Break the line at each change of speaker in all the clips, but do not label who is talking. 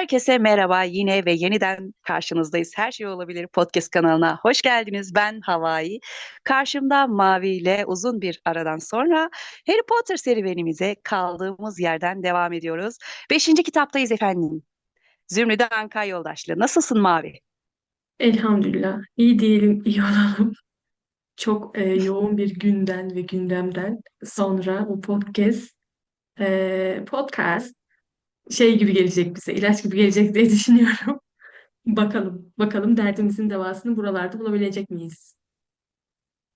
Herkese merhaba yine ve yeniden karşınızdayız. Her şey olabilir podcast kanalına hoş geldiniz. Ben Havai. Karşımda Mavi ile uzun bir aradan sonra Harry Potter serüvenimize kaldığımız yerden devam ediyoruz. Beşinci kitaptayız efendim. Zümrüt Anka Yoldaşlı. Nasılsın Mavi?
Elhamdülillah. İyi diyelim, iyi olalım. Çok e, yoğun bir günden ve gündemden sonra bu podcast e, podcast şey gibi gelecek bize, ilaç gibi gelecek diye düşünüyorum. Bakalım, bakalım derdimizin devasını buralarda bulabilecek miyiz?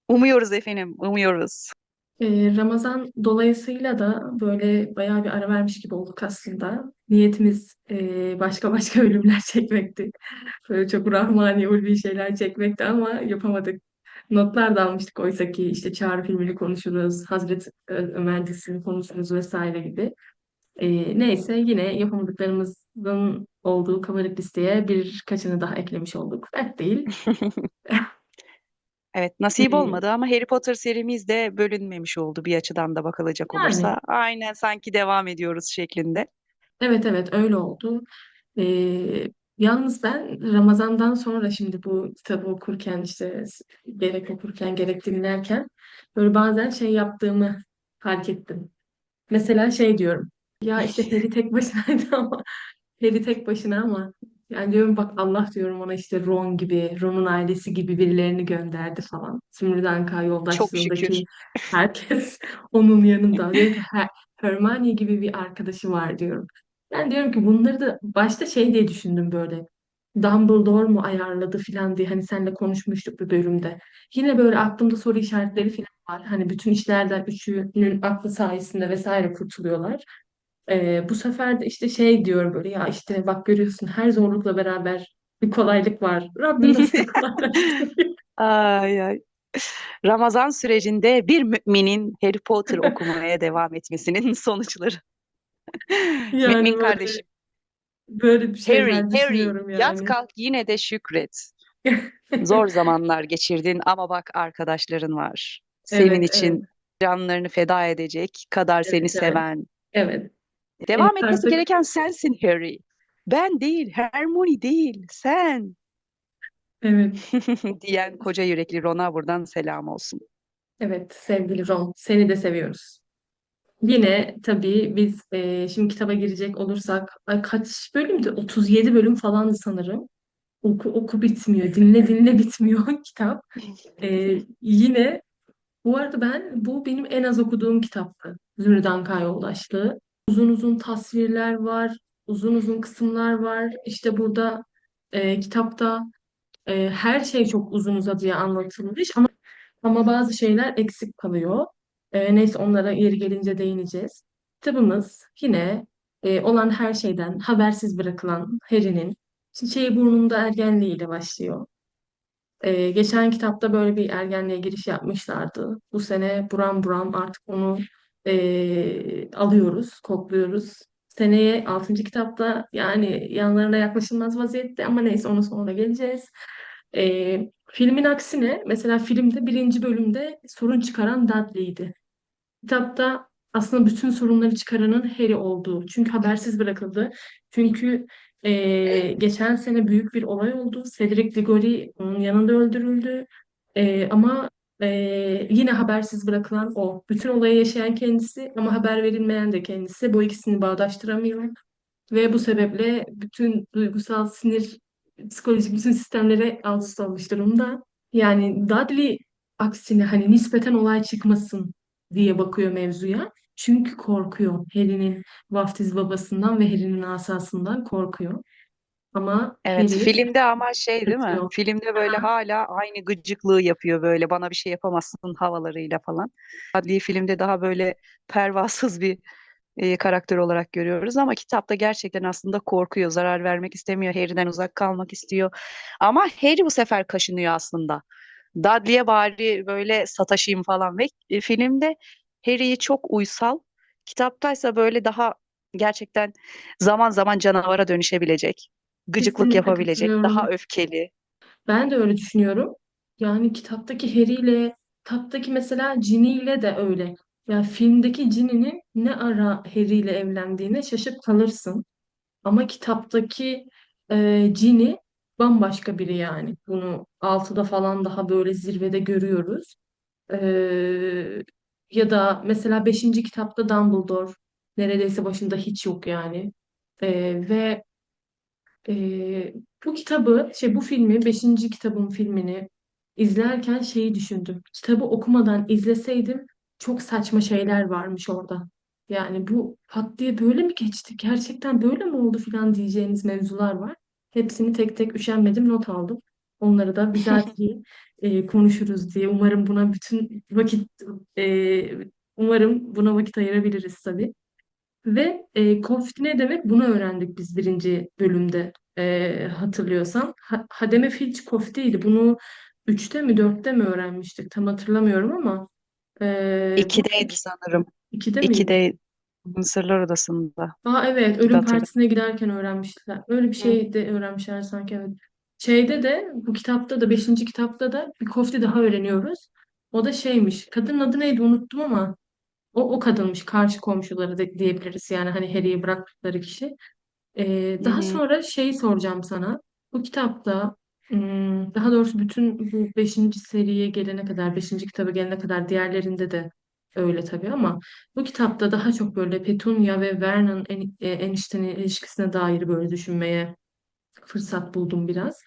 Umuyoruz efendim, umuyoruz.
E, Ramazan dolayısıyla da böyle bayağı bir ara vermiş gibi olduk aslında. Niyetimiz e, başka başka ölümler çekmekti. Böyle çok rahmani ulvi şeyler çekmekti ama yapamadık. Notlar da almıştık oysa ki işte Çağrı filmini konuşuruz, Hazreti Ömer dizisini konuşuruz vesaire gibi. E, neyse yine yapamadıklarımızın olduğu kabarık listeye birkaçını daha eklemiş olduk. Dert değil.
Evet, nasip olmadı ama Harry Potter serimiz de bölünmemiş oldu bir açıdan da bakılacak
yani
olursa. Aynen sanki devam ediyoruz şeklinde.
evet evet öyle oldu. Ee, yalnız ben Ramazan'dan sonra şimdi bu kitabı okurken işte gerek okurken gerek dinlerken böyle bazen şey yaptığımı fark ettim. Mesela şey diyorum. Ya işte Harry tek başınaydı ama Harry tek başına ama yani diyorum bak Allah diyorum ona işte Ron gibi, Ron'un ailesi gibi birilerini gönderdi falan. Zümrüt Anka
Çok şükür.
yoldaşlığındaki herkes onun yanında. Diyor ki "Her- Hermione gibi bir arkadaşı var diyorum. Ben diyorum ki bunları da başta şey diye düşündüm böyle. Dumbledore mu ayarladı falan diye hani seninle konuşmuştuk bir bölümde. Yine böyle aklımda soru işaretleri falan var. Hani bütün işlerden üçünün aklı sayesinde vesaire kurtuluyorlar. Ee, bu sefer de işte şey diyorum böyle ya işte bak görüyorsun her zorlukla beraber bir kolaylık var. Rabbim nasıl kolaylaştırıyor.
Ay ay. Ramazan sürecinde bir müminin Harry Potter okumaya devam etmesinin sonuçları.
Yani
Mümin
böyle
kardeşim,
böyle bir
Harry,
şeyler
Harry,
düşünüyorum
yat
yani.
kalk yine de şükret. Zor zamanlar geçirdin ama bak arkadaşların var. Senin
Evet, evet,
için canlarını feda edecek kadar seni
evet, evet,
seven.
evet. Evet
Devam etmesi
artık
gereken sensin Harry. Ben değil, Hermione değil, sen
evet
diyen koca yürekli Ron'a buradan selam olsun.
evet sevgili Ron seni de seviyoruz. Yine tabii biz e, şimdi kitaba girecek olursak ay kaç bölümdü? 37 bölüm falandı sanırım. Oku oku bitmiyor. Dinle dinle bitmiyor kitap. E, yine bu arada ben bu benim en az okuduğum kitaptı. Zümrüt Anka Yoldaşlığı. Uzun uzun tasvirler var. Uzun uzun kısımlar var. İşte burada e, kitapta e, her şey çok uzun uzadıya anlatılmış ama ama bazı şeyler eksik kalıyor. E, neyse onlara yeri gelince değineceğiz. Kitabımız yine e, olan her şeyden habersiz bırakılan Harry'nin çiçeği burnunda ergenliğiyle başlıyor. E, geçen kitapta böyle bir ergenliğe giriş yapmışlardı. Bu sene buram buram artık onu e, alıyoruz, kokluyoruz. Seneye altıncı kitapta yani yanlarına yaklaşılmaz vaziyette ama neyse ona sonra geleceğiz. E, filmin aksine mesela filmde birinci bölümde sorun çıkaran Dudley'di. Kitapta aslında bütün sorunları çıkaranın Harry olduğu. Çünkü habersiz bırakıldı. Çünkü e, geçen sene büyük bir olay oldu. Cedric Diggory onun yanında öldürüldü. E, ama e, yine habersiz bırakılan o. Bütün olayı yaşayan kendisi ama haber verilmeyen de kendisi. Bu ikisini bağdaştıramıyor. Ve bu sebeple bütün duygusal sinir, psikolojik bütün sistemlere alt üst olmuş durumda. Yani Dudley aksine hani nispeten olay çıkmasın diye bakıyor mevzuya. Çünkü korkuyor. Harry'nin vaftiz babasından ve Harry'nin asasından korkuyor. Ama
Evet,
Harry
filmde ama şey değil mi?
kaçıyor.
Filmde böyle hala aynı gıcıklığı yapıyor böyle bana bir şey yapamazsın havalarıyla falan. Adli filmde daha böyle pervasız bir e, karakter olarak görüyoruz ama kitapta gerçekten aslında korkuyor, zarar vermek istemiyor, Harry'den uzak kalmak istiyor. Ama Harry bu sefer kaşınıyor aslında. Dudley'e bari böyle sataşayım falan ve e, filmde Harry'i çok uysal, kitaptaysa böyle daha gerçekten zaman zaman canavara dönüşebilecek, gıcıklık
Kesinlikle
yapabilecek, daha öfkeli.
Ben de öyle düşünüyorum. Yani kitaptaki Harry ile, kitaptaki mesela Ginny ile de öyle. Yani filmdeki Ginny'nin ne ara Harry ile evlendiğine şaşıp kalırsın. Ama kitaptaki e, Ginny bambaşka biri yani. Bunu altıda falan daha böyle zirvede görüyoruz. Ee, ya da mesela beşinci kitapta Dumbledore neredeyse başında hiç yok yani. Ee, ve ee, bu kitabı, şey bu filmi, beşinci kitabın filmini izlerken şeyi düşündüm. Kitabı okumadan izleseydim çok saçma şeyler varmış orada. Yani bu pat diye böyle mi geçti? Gerçekten böyle mi oldu filan diyeceğiniz mevzular var. Hepsini tek tek üşenmedim, not aldım. Onları da bizatihi e, konuşuruz diye. Umarım buna bütün vakit, e, umarım buna vakit ayırabiliriz tabii. Ve e, konfit ne demek bunu öğrendik biz birinci bölümde e, hatırlıyorsan. Ha, Hademe Filç kofteydi. Bunu üçte mi dörtte mi öğrenmiştik tam hatırlamıyorum ama e,
İkideydi sanırım.
ikide miydi?
İkide Mısırlar Odası'nda
Aa evet ölüm
hatırlıyorum.
partisine giderken öğrenmişler. Öyle bir şey de öğrenmişler sanki evet. Şeyde de bu kitapta da beşinci kitapta da bir kofte daha öğreniyoruz. O da şeymiş. Kadının adı neydi unuttum ama o, o kadınmış. Karşı komşuları de, diyebiliriz. Yani hani Harry'i bıraktıkları kişi. Ee,
Hı
daha
hı.
sonra şeyi soracağım sana. Bu kitapta daha doğrusu bütün bu beşinci seriye gelene kadar, beşinci kitaba gelene kadar diğerlerinde de öyle tabii ama bu kitapta daha çok böyle Petunia ve Vernon en, e, eniştenin ilişkisine dair böyle düşünmeye fırsat buldum biraz.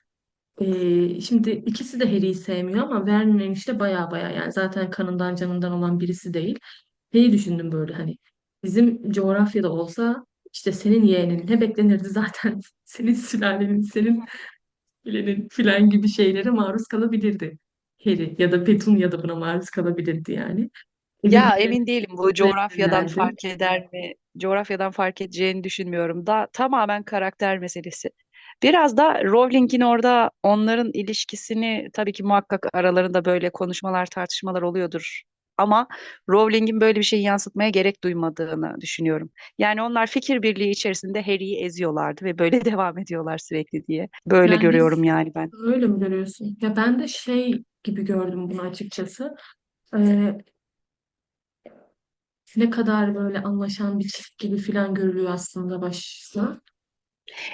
Ee, şimdi ikisi de Harry'i sevmiyor ama Vernon enişte baya baya yani zaten kanından canından olan birisi değil. Şeyi düşündüm böyle hani bizim coğrafyada olsa işte senin yeğenin ne beklenirdi zaten senin sülalenin senin filenin filan gibi şeylere maruz kalabilirdi Harry ya da Petunia da buna maruz kalabilirdi yani.
Ya emin değilim bu coğrafyadan fark eder mi? Coğrafyadan fark edeceğini düşünmüyorum. Da tamamen karakter meselesi. Biraz da Rowling'in orada onların ilişkisini tabii ki muhakkak aralarında böyle konuşmalar, tartışmalar oluyordur. Ama Rowling'in böyle bir şeyi yansıtmaya gerek duymadığını düşünüyorum. Yani onlar fikir birliği içerisinde Harry'yi eziyorlardı ve böyle devam ediyorlar sürekli diye. Böyle
Yani
görüyorum yani ben.
öyle mi görüyorsun? Ya ben de şey gibi gördüm bunu açıkçası. Ee, ne kadar böyle anlaşan bir çift gibi filan görülüyor aslında başta.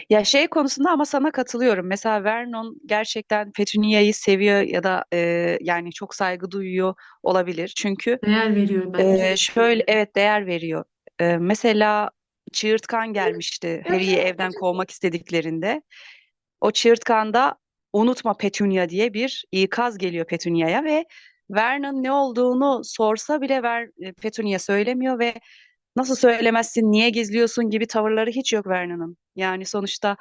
Ya şey konusunda ama sana katılıyorum. Mesela Vernon gerçekten Petunia'yı seviyor ya da e, yani çok saygı duyuyor olabilir. Çünkü
Değer veriyor bence.
e, şöyle evet değer veriyor. E, mesela Çığırtkan gelmişti Harry'i evden kovmak istediklerinde. O Çığırtkan'da unutma Petunia diye bir ikaz geliyor Petunia'ya ve Vernon ne olduğunu sorsa bile Ver, Petunia söylemiyor ve nasıl söylemezsin, niye gizliyorsun gibi tavırları hiç yok Vernon'ın. Yani sonuçta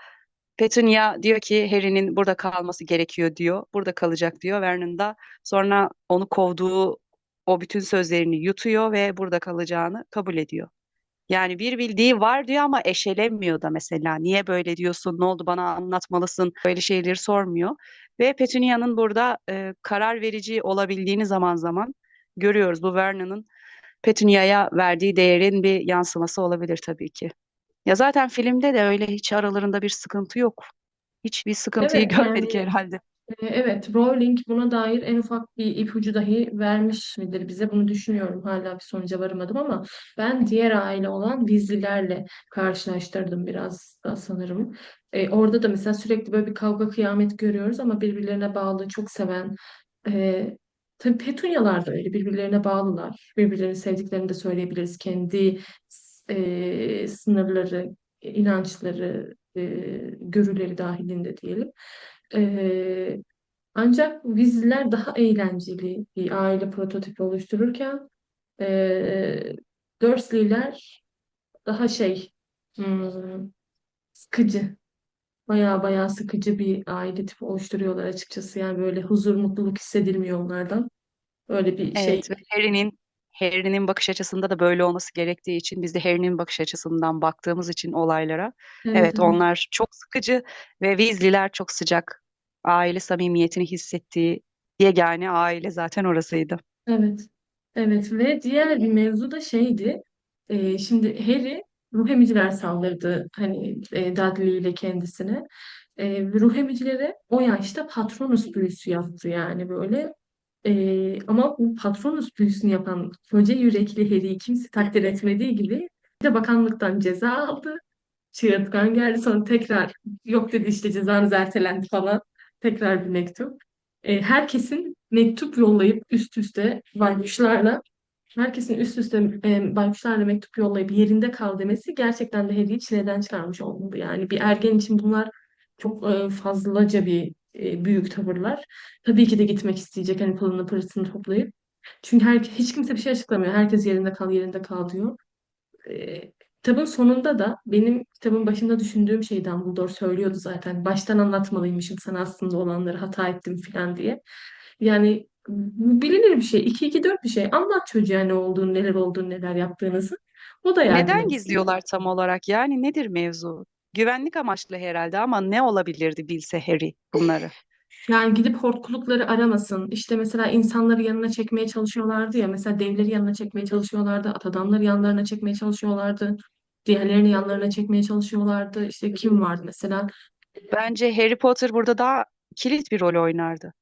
Petunia diyor ki Harry'nin burada kalması gerekiyor diyor. Burada kalacak diyor. Vernon da sonra onu kovduğu o bütün sözlerini yutuyor ve burada kalacağını kabul ediyor. Yani bir bildiği var diyor ama eşelemiyor da mesela. Niye böyle diyorsun? Ne oldu bana anlatmalısın? Böyle şeyleri sormuyor. Ve Petunia'nın burada e, karar verici olabildiğini zaman zaman görüyoruz. Bu Vernon'ın Petunia'ya verdiği değerin bir yansıması olabilir tabii ki. Ya zaten filmde de öyle hiç aralarında bir sıkıntı yok. Hiçbir sıkıntıyı
Evet
görmedik
yani
herhalde.
e, evet Rowling buna dair en ufak bir ipucu dahi vermiş midir bize bunu düşünüyorum. Hala bir sonuca varamadım ama ben diğer aile olan Weasley'lerle karşılaştırdım biraz da sanırım. E, orada da mesela sürekli böyle bir kavga kıyamet görüyoruz ama birbirlerine bağlı, çok seven. E, tabii Petunia'lar da öyle birbirlerine bağlılar. Birbirlerini sevdiklerini de söyleyebiliriz. Kendi e, sınırları, inançları, e, görüleri dahilinde diyelim. E, ancak Weasley'ler daha eğlenceli bir aile prototipi oluştururken e, Dursley'ler daha şey hmm, sıkıcı. Baya baya sıkıcı bir aile tipi oluşturuyorlar açıkçası. Yani böyle huzur, mutluluk hissedilmiyor onlardan. Öyle bir şey.
Evet ve Harry'nin Harry'nin bakış açısında da böyle olması gerektiği için biz de Harry'nin bakış açısından baktığımız için olaylara
Evet,
evet
evet.
onlar çok sıkıcı ve Weasley'ler çok sıcak. Aile samimiyetini hissettiği yegane aile zaten orasıydı.
Evet. Evet ve diğer bir mevzu da şeydi. e, şimdi Harry ruh emiciler saldırdı hani e, Dudley ile kendisine. E, ruh emicilere o yaşta Patronus büyüsü yaptı yani böyle. E, ama bu Patronus büyüsünü yapan koca yürekli Harry'i kimse takdir etmediği gibi bir de bakanlıktan ceza aldı. çığırtkan geldi. Sonra tekrar yok dedi işte cezanız ertelendi falan. Tekrar bir mektup. E, herkesin mektup yollayıp üst üste baykuşlarla herkesin üst üste e, baykuşlarla mektup yollayıp yerinde kal demesi gerçekten de Harry'i çileden çıkarmış olmalı. Yani bir ergen için bunlar çok e, fazlaca bir e, büyük tavırlar. Tabii ki de gitmek isteyecek hani pılını pırtını toplayıp. Çünkü her, hiç kimse bir şey açıklamıyor. Herkes yerinde kal, yerinde kal diyor. E, kitabın sonunda da benim kitabın başında düşündüğüm şeyi Dumbledore söylüyordu zaten. Baştan anlatmalıymışım sana aslında olanları hata ettim falan diye. Yani bilinir bir şey. 2 2 4 bir şey. Anlat çocuğa ne olduğunu, neler olduğunu, neler yaptığınızı. O da yardım
Neden
etsin.
gizliyorlar tam olarak? Yani nedir mevzu? Güvenlik amaçlı herhalde ama ne olabilirdi bilse Harry bunları?
Yani gidip hortkulukları aramasın. İşte mesela insanları yanına çekmeye çalışıyorlardı ya. Mesela devleri yanına çekmeye çalışıyorlardı. At adamları yanlarına çekmeye çalışıyorlardı. Diğerlerini yanlarına çekmeye çalışıyorlardı. İşte kim vardı mesela?
Bence Harry Potter burada daha kilit bir rol oynardı.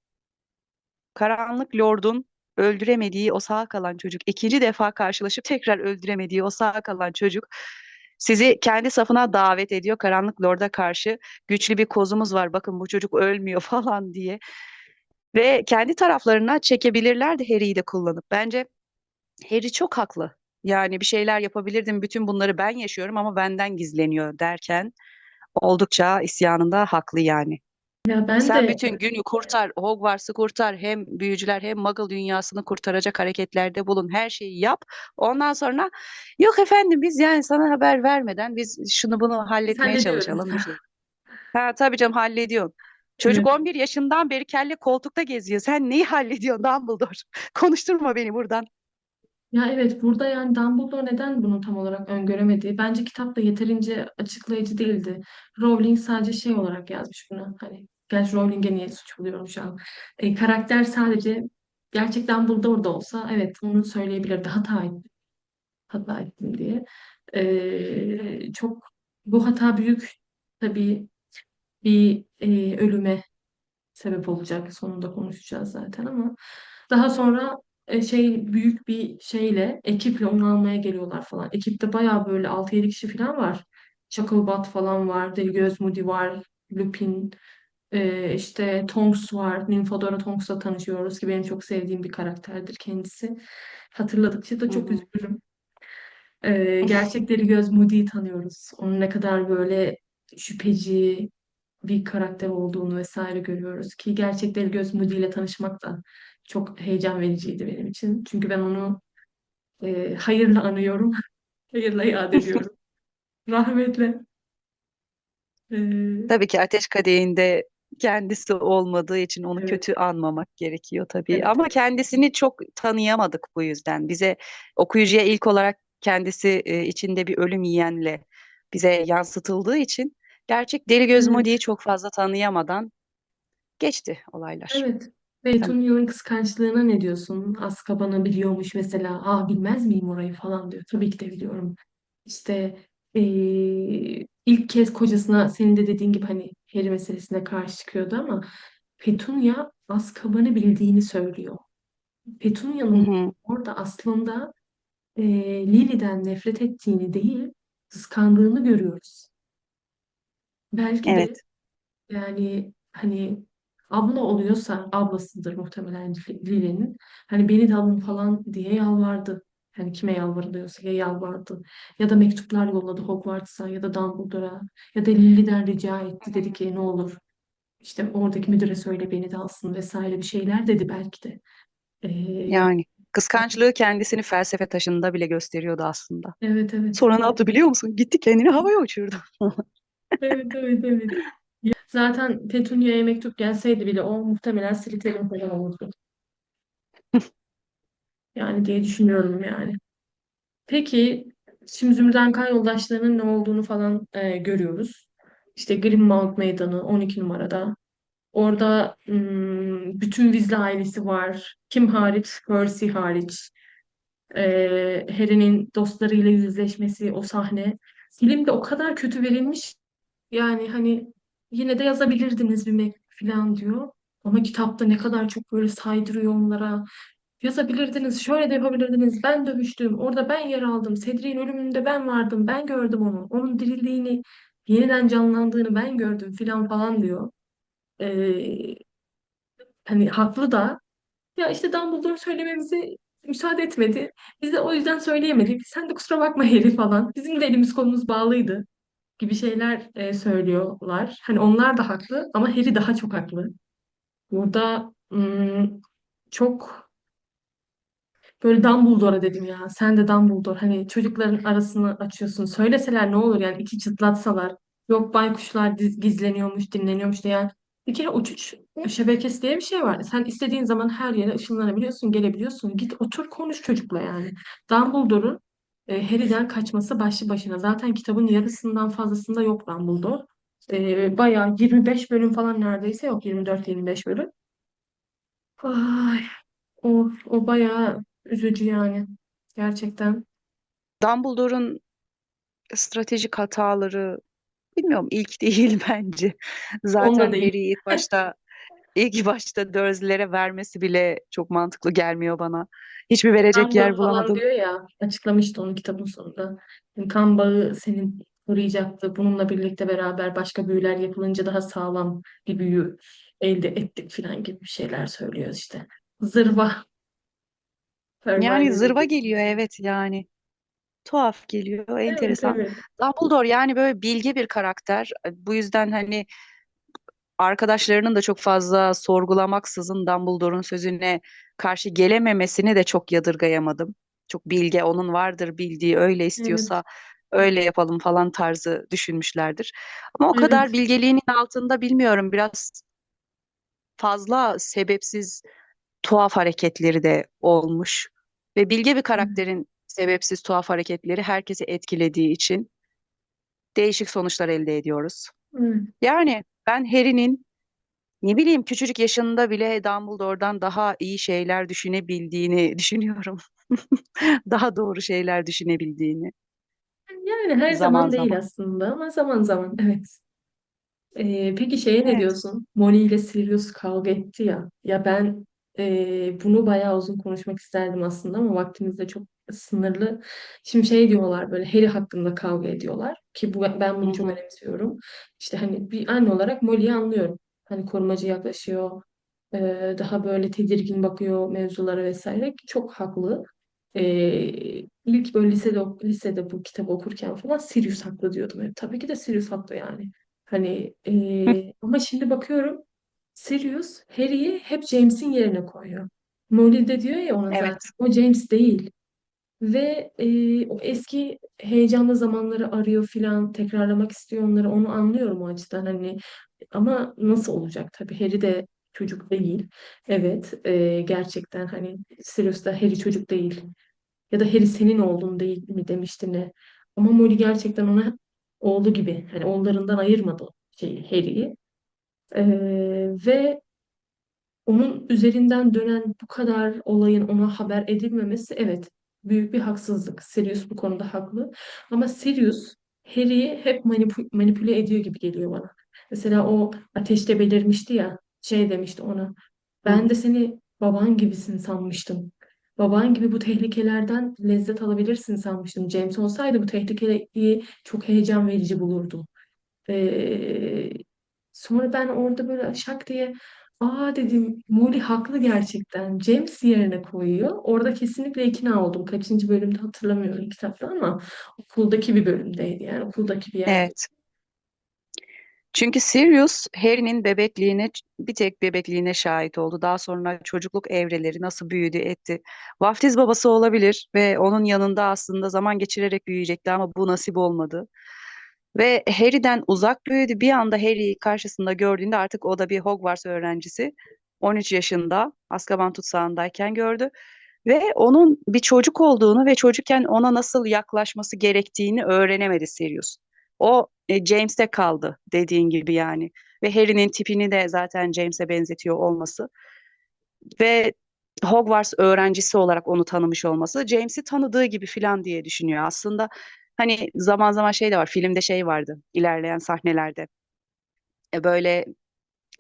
Karanlık Lord'un öldüremediği o sağ kalan çocuk, ikinci defa karşılaşıp tekrar öldüremediği o sağ kalan çocuk sizi kendi safına davet ediyor Karanlık Lord'a karşı. Güçlü bir kozumuz var, bakın bu çocuk ölmüyor falan diye. Ve kendi taraflarına çekebilirlerdi Harry'i de kullanıp. Bence Harry çok haklı. Yani bir şeyler yapabilirdim, bütün bunları ben yaşıyorum ama benden gizleniyor derken oldukça isyanında haklı yani.
Ya ben
Sen
de
bütün günü kurtar, Hogwarts'ı kurtar, hem büyücüler hem Muggle dünyasını kurtaracak hareketlerde bulun, her şeyi yap. Ondan sonra yok efendim biz yani sana haber vermeden biz şunu bunu halletmeye
hallediyoruz.
çalışalım bir şey. Ha tabii canım hallediyorsun. Çocuk
Evet.
11 yaşından beri kelle koltukta geziyor. Sen neyi hallediyorsun Dumbledore? Konuşturma beni buradan.
Ya evet burada yani Dumbledore neden bunu tam olarak öngöremedi? Bence kitapta yeterince açıklayıcı değildi. Rowling sadece şey olarak yazmış bunu. Hani gerçi Rowling'e niye suç buluyorum şu an. E, karakter sadece gerçekten Dumbledore da olsa evet onu söyleyebilirdi. Hata ettim, hata ettim diye. E, çok bu hata büyük tabii bir e, ölüme sebep olacak. Sonunda konuşacağız zaten ama daha sonra e, şey büyük bir şeyle ekiple onu almaya geliyorlar falan. Ekipte bayağı böyle altı yedi kişi falan var. Çakılbat falan var. Deligöz Moody var. Lupin e, işte Tonks var. Nymphadora Tonks'la tanışıyoruz ki benim çok sevdiğim bir karakterdir kendisi. Hatırladıkça da
Hı
çok
hı.
üzülürüm. E, gerçek Deligöz Moody'yi tanıyoruz. Onun ne kadar böyle şüpheci, bir karakter olduğunu vesaire görüyoruz ki gerçekleri göz Moody ile tanışmak da çok heyecan vericiydi benim için. Çünkü ben onu e, hayırla anıyorum, hayırla yad ediyorum. Rahmetle. E,
Tabii ki Ateş Kadehi'nde kendisi olmadığı için onu
evet,
kötü anmamak gerekiyor tabii.
evet,
Ama kendisini çok tanıyamadık bu yüzden. Bize okuyucuya ilk olarak kendisi e, içinde bir ölüm yiyenle bize yansıtıldığı için gerçek Deli Göz
evet,
Moody'yi çok fazla tanıyamadan geçti olaylar.
evet.
Tamam.
Petunia'nın kıskançlığına ne diyorsun? Azkaban'ı biliyormuş mesela. Aa bilmez miyim orayı falan diyor. Tabii ki de biliyorum. İşte e, ilk kez kocasına senin de dediğin gibi hani Harry meselesine karşı çıkıyordu ama Petunia Azkaban'ı bildiğini söylüyor. Petunia'nın orada aslında e, Lily'den nefret ettiğini değil, kıskandığını görüyoruz. Belki de
Evet.
yani hani abla oluyorsa ablasıdır muhtemelen Lily'nin. Hani beni de alın falan diye yalvardı. Hani kime yalvarılıyorsa ya yalvardı. Ya da mektuplar yolladı Hogwarts'a ya da Dumbledore'a. Ya da Lily'den rica etti. Dedi ki ne olur işte oradaki müdüre söyle beni de alsın vesaire bir şeyler dedi belki de. Ee,
Yani kıskançlığı kendisini felsefe taşında bile gösteriyordu aslında.
evet evet.
Sonra ne yaptı biliyor musun? Gitti kendini havaya uçurdu.
Evet evet evet. Zaten Petunia'ya mektup gelseydi bile o muhtemelen Slytherin falan olurdu. Yani diye düşünüyorum yani. Peki şimdi Zümrüt Kan yoldaşlarının ne olduğunu falan e, görüyoruz. İşte Grimmauld Meydanı 12 numarada. Orada hmm, bütün Weasley ailesi var. Kim hariç? Percy hariç. E, Harry'nin dostlarıyla yüzleşmesi, o sahne. Filmde o kadar kötü verilmiş Yani hani yine de yazabilirdiniz bir mektup falan diyor. Ama kitapta ne kadar çok böyle saydırıyor onlara. Yazabilirdiniz, şöyle de yapabilirdiniz. Ben dövüştüm, orada ben yer aldım. Cedric'in ölümünde ben vardım, ben gördüm onu. Onun dirildiğini, yeniden canlandığını ben gördüm filan falan diyor. Ee, hani haklı da. Ya işte Dumbledore söylememize müsaade etmedi. Biz de o yüzden söyleyemedik. Sen de kusura bakma Harry falan. Bizim de elimiz kolumuz bağlıydı gibi şeyler e, söylüyorlar. Hani onlar da haklı ama Harry daha çok haklı. Burada ım, çok böyle Dumbledore'a dedim ya. Sen de Dumbledore. Hani çocukların arasını açıyorsun. Söyleseler ne olur yani iki çıtlatsalar. Yok baykuşlar gizleniyormuş, dinleniyormuş diye. Yani bir kere uçuş şebekesi diye bir şey var. Sen istediğin zaman her yere ışınlanabiliyorsun, gelebiliyorsun. Git otur konuş çocukla yani. Dumbledore'un e, Harry'den kaçması başlı başına. Zaten kitabın yarısından fazlasında yok Dumbledore. E, bayağı 25 bölüm falan neredeyse yok. 24-25 bölüm. Ay, o, o bayağı üzücü yani. Gerçekten.
Dumbledore'un stratejik hataları bilmiyorum ilk değil bence.
Onda
Zaten
değil.
Harry'i ilk başta ilk başta Dursley'lere vermesi bile çok mantıklı gelmiyor bana. Hiçbir verecek
Kan bağı
yer
falan
bulamadım.
diyor ya. Açıklamıştı onun kitabın sonunda. Yani kan bağı senin koruyacaktı. Bununla birlikte beraber başka büyüler yapılınca daha sağlam bir büyü elde ettik falan gibi bir şeyler söylüyor işte. Zırva.
Yani
Hermione
zırva
dedi.
geliyor evet yani. Tuhaf geliyor,
Evet
enteresan.
evet.
Dumbledore yani böyle bilge bir karakter. Bu yüzden hani arkadaşlarının da çok fazla sorgulamaksızın Dumbledore'un sözüne karşı gelememesini de çok yadırgayamadım. Çok bilge, onun vardır bildiği, öyle
Evet.
istiyorsa öyle yapalım falan tarzı düşünmüşlerdir. Ama o kadar
Evet.
bilgeliğinin altında bilmiyorum biraz fazla sebepsiz tuhaf hareketleri de olmuş. Ve bilge bir karakterin sebepsiz tuhaf hareketleri herkesi etkilediği için değişik sonuçlar elde ediyoruz.
Evet.
Yani ben Harry'nin ne bileyim küçücük yaşında bile Dumbledore'dan daha iyi şeyler düşünebildiğini düşünüyorum. Daha doğru şeyler düşünebildiğini
Yani her
zaman
zaman değil
zaman.
aslında ama zaman zaman evet. Ee, peki şeye ne
Evet.
diyorsun? Molly ile Sirius kavga etti ya. Ya ben e, bunu bayağı uzun konuşmak isterdim aslında ama vaktimiz de çok sınırlı. Şimdi şey diyorlar böyle Harry hakkında kavga ediyorlar ki bu ben bunu çok önemsiyorum. İşte hani bir anne olarak Molly'yi anlıyorum. Hani korumacı yaklaşıyor. e, daha böyle tedirgin bakıyor mevzulara vesaire. Çok haklı. E, ilk böyle lisede lisede bu kitabı okurken falan Sirius haklı diyordum. hep. tabii ki de Sirius haklı yani. Hani eee, ama şimdi bakıyorum Sirius Harry'i hep James'in yerine koyuyor. Molly de diyor ya ona
Evet.
zaten o James değil. Ve eee, o eski heyecanlı zamanları arıyor filan tekrarlamak istiyor onları onu anlıyorum o açıdan hani ama nasıl olacak tabii Harry de çocuk değil. Evet eee, gerçekten hani Sirius da Harry çocuk değil. Ya da Harry senin oğlun değil mi demişti ne. Ama Molly gerçekten ona oğlu gibi. Hani oğullarından ayırmadı şeyi, Harry'i. Ee, ve onun üzerinden dönen bu kadar olayın ona haber edilmemesi evet büyük bir haksızlık. Sirius bu konuda haklı. Ama Sirius Harry'i hep manipu- manipüle ediyor gibi geliyor bana. Mesela o ateşte belirmişti ya şey demişti ona. Ben de seni baban gibisin sanmıştım. Baban gibi bu tehlikelerden lezzet alabilirsin sanmıştım. James olsaydı bu tehlikeyi çok heyecan verici bulurdum. Ee, sonra ben orada böyle şak diye aa dedim Molly haklı gerçekten. James yerine koyuyor. Orada kesinlikle ikna oldum. Kaçıncı bölümde hatırlamıyorum kitapta ama okuldaki bir bölümdeydi yani okuldaki bir yerde.
Evet. Çünkü Sirius Harry'nin bebekliğine bir tek bebekliğine şahit oldu. Daha sonra çocukluk evreleri nasıl büyüdü etti. Vaftiz babası olabilir ve onun yanında aslında zaman geçirerek büyüyecekti ama bu nasip olmadı. Ve Harry'den uzak büyüdü. Bir anda Harry'i karşısında gördüğünde artık o da bir Hogwarts öğrencisi. 13 yaşında Azkaban tutsağındayken gördü. Ve onun bir çocuk olduğunu ve çocukken ona nasıl yaklaşması gerektiğini öğrenemedi Sirius. O e, James'te kaldı dediğin gibi yani. Ve Harry'nin tipini de zaten James'e benzetiyor olması. Ve Hogwarts öğrencisi olarak onu tanımış olması. James'i tanıdığı gibi filan diye düşünüyor. Aslında hani zaman zaman şey de var. Filmde şey vardı ilerleyen sahnelerde. E, böyle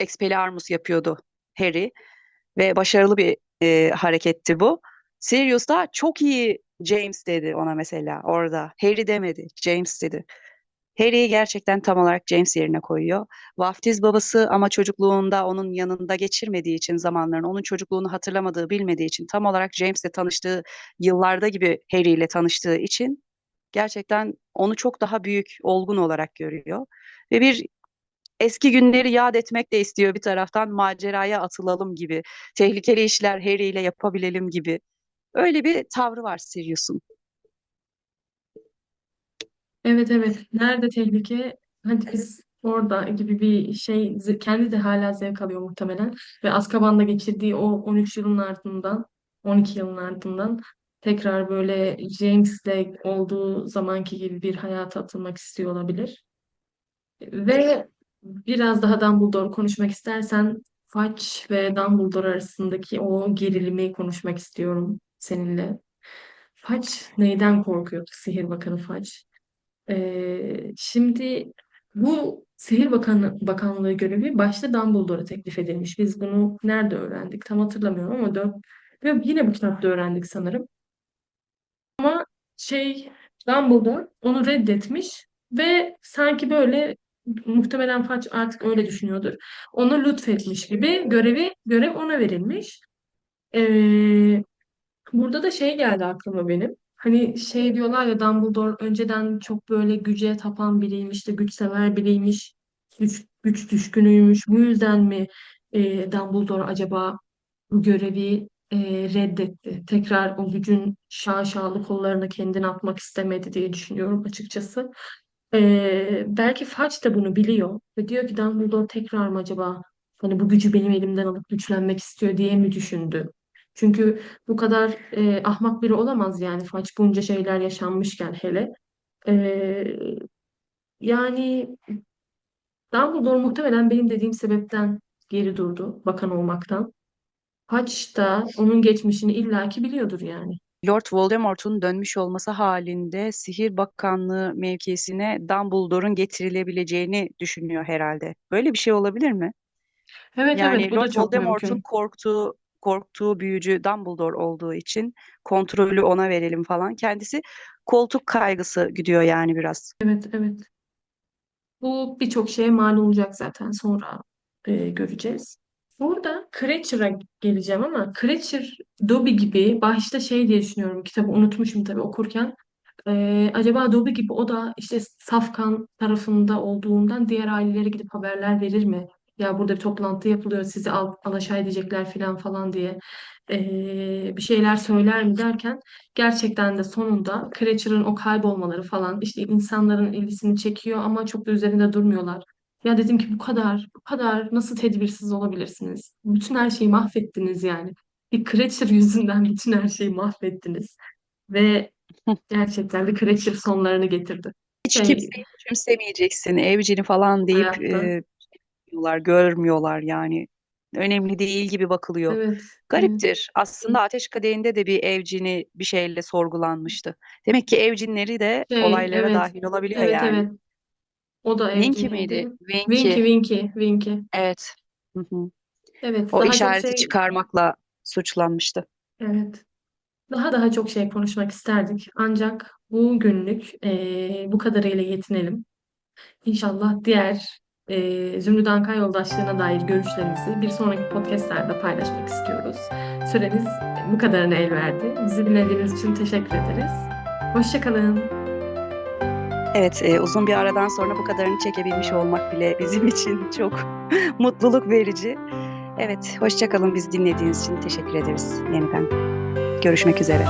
Expelliarmus yapıyordu Harry ve başarılı bir e, hareketti bu. Sirius da çok iyi James dedi ona mesela orada. Harry demedi, James dedi. Harry'i gerçekten tam olarak James yerine koyuyor. Vaftiz babası ama çocukluğunda onun yanında geçirmediği için zamanlarını, onun çocukluğunu hatırlamadığı, bilmediği için tam olarak James'le tanıştığı yıllarda gibi Harry ile tanıştığı için gerçekten onu çok daha büyük, olgun olarak görüyor. Ve bir eski günleri yad etmek de istiyor bir taraftan maceraya atılalım gibi, tehlikeli işler Harry ile yapabilelim gibi. Öyle bir tavrı var Sirius'un.
Evet evet. Nerede tehlike? Hadi biz orada gibi bir şey kendi de hala zevk alıyor muhtemelen. Ve Azkaban'da geçirdiği o 13 yılın ardından 12 yılın ardından tekrar böyle James'le olduğu zamanki gibi bir hayata atılmak istiyor olabilir. Ve biraz daha Dumbledore konuşmak istersen Fudge ve Dumbledore arasındaki o gerilimi konuşmak istiyorum seninle. Fudge neyden korkuyor? Sihir Bakanı Fudge. Ee, şimdi bu Sihir Bakanı, Bakanlığı görevi başta Dumbledore'a teklif edilmiş. Biz bunu nerede öğrendik? Tam hatırlamıyorum ama dört ve yine bu kitapta öğrendik sanırım. Şey Dumbledore onu reddetmiş ve sanki böyle muhtemelen Fudge artık öyle düşünüyordur. Onu lütfetmiş gibi görevi görev ona verilmiş. Ee, Burada da şey geldi aklıma benim. Hani şey diyorlar ya Dumbledore önceden çok böyle güce tapan biriymiş de güç sever biriymiş. Güç, güç düşkünüymüş. Bu yüzden mi e, Dumbledore acaba bu görevi e, reddetti? Tekrar o gücün şaşalı kollarına kendini atmak istemedi diye düşünüyorum açıkçası. E, belki Fudge de bunu biliyor ve diyor ki Dumbledore tekrar mı acaba hani bu gücü benim elimden alıp güçlenmek istiyor diye mi düşündü? Çünkü bu kadar e, ahmak biri olamaz yani Fudge bunca şeyler yaşanmışken hele. E, yani Dumbledore muhtemelen benim dediğim sebepten geri durdu bakan olmaktan. Fudge da onun geçmişini illaki biliyordur yani.
Lord Voldemort'un dönmüş olması halinde Sihir Bakanlığı mevkisine Dumbledore'un getirilebileceğini düşünüyor herhalde. Böyle bir şey olabilir mi?
Evet evet
Yani
bu da
Lord
çok
Voldemort'un korktuğu korktuğu büyücü Dumbledore olduğu için kontrolü ona verelim falan. Kendisi koltuk kaygısı gidiyor yani biraz.
Evet evet. Bu birçok şeye mal olacak zaten sonra e, göreceğiz. Burada Cratchit'a geleceğim ama Cratchit Dobby gibi başta şey diye düşünüyorum kitabı unutmuşum tabii okurken. Ee, acaba Dobby gibi o da işte Safkan tarafında olduğundan diğer ailelere gidip haberler verir mi? Ya burada bir toplantı yapılıyor sizi al, alaşağı edecekler falan falan diye ee, bir şeyler söyler mi derken gerçekten de sonunda Cratchit'ın o kaybolmaları falan işte insanların ilgisini çekiyor ama çok da üzerinde durmuyorlar. Ya dedim ki bu kadar bu kadar nasıl tedbirsiz olabilirsiniz? Bütün her şeyi mahvettiniz yani. Bir Cratchit yüzünden bütün her şeyi mahvettiniz. Ve Gerçekten de Cratchit sonlarını getirdi.
Hiç
Şey,
kimseyi küçümsemeyeceksin, evcini falan deyip
hayatta.
e, görmüyorlar yani. Önemli değil gibi bakılıyor.
Evet, evet.
Gariptir. Aslında Ateş Kadehi'nde de bir evcini bir şeyle sorgulanmıştı. Demek ki evcinleri de
Şey,
olaylara
evet.
dahil olabiliyor
Evet,
yani.
evet. O da
Winky miydi?
evciliydi.
Winky.
Winky, Winky, Winky.
Evet. Hı hı.
Evet,
O
daha çok
işareti
şey,
çıkarmakla suçlanmıştı.
evet. Daha daha çok şey konuşmak isterdik. Ancak bugünlük eee bu kadarıyla yetinelim. İnşallah diğer eee Zümrüt Anka yoldaşlığına dair görüşlerimizi bir sonraki podcastlerde paylaşmak istiyoruz. Süremiz bu kadarına el verdi. Bizi dinlediğiniz için teşekkür ederiz. Hoşça kalın.
Evet, e, uzun bir aradan sonra bu kadarını çekebilmiş olmak bile bizim için çok mutluluk verici. Evet, hoşça kalın. Bizi dinlediğiniz için teşekkür ederiz yeniden. Görüşmek üzere.